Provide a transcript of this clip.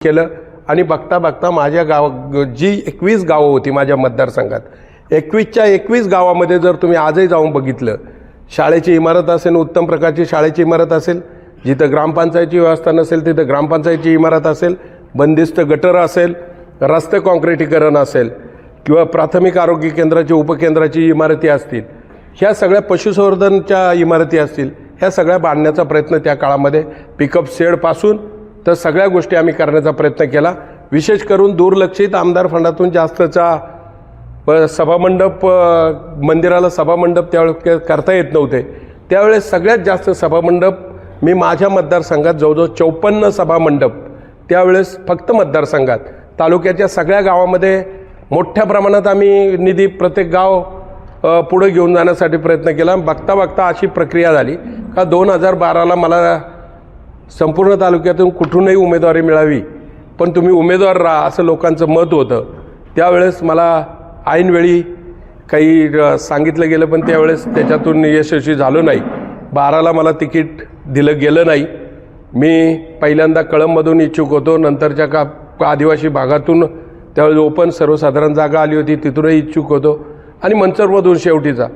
केलं. आणि बघता बघता माझ्या गाव जी एकवीस गावं होती माझ्या मतदारसंघात एकवीसच्या एकवीस गावामध्ये जर तुम्ही आजही जाऊन बघितलं शाळेची इमारत असेल उत्तम प्रकारची शाळेची इमारत असेल जिथं ग्रामपंचायतची व्यवस्था नसेल तिथं ग्रामपंचायतीची इमारत असेल बंदिस्त गटर असेल रस्ते काँक्रिटीकरण असेल किंवा प्राथमिक आरोग्य केंद्राची उपकेंद्राची इमारती असतील ह्या सगळ्या पशुसंवर्धनच्या इमारती असतील ह्या सगळ्या बांधण्याचा प्रयत्न त्या काळामध्ये पिकअप सेडपासून तर सगळ्या गोष्टी आम्ही करण्याचा प्रयत्न केला. विशेष करून दुर्लक्षित आमदार फंडातून जास्तचा प- सभामंडप मंदिराला सभामंडप त्यावेळेस करता येत नव्हते. त्यावेळेस सगळ्यात जास्त सभामंडप मी माझ्या मतदारसंघात जवळजवळ चौपन्न सभामंडप त्यावेळेस फक्त मतदारसंघात. तालुक्याच्या सगळ्या गावामध्ये मोठ्या प्रमाणात आम्ही निधी प्रत्येक गाव पुढे घेऊन जाण्यासाठी प्रयत्न केला. बघता बघता अशी प्रक्रिया झाली. का दोन हजार बाराला मला संपूर्ण तालुक्यातून कुठूनही उमेदवारी मिळावी पण तुम्ही उमेदवार राहा असं लोकांचं मत होतं. त्यावेळेस मला ऐनवेळी काही सांगितलं गेलं पण त्यावेळेस त्याच्यातून यशस्वी झालो नाही. बाराला मला तिकीट दिलं गेलं नाही. मी पहिल्यांदा कळंबमधून इच्छुक होतो. नंतरच्या का आदिवासी भागातून त्यावेळेस ओपन सर्वसाधारण जागा आली होती तिथूनही इच्छुक होतो. आणि मंचरमधून शेवटीचा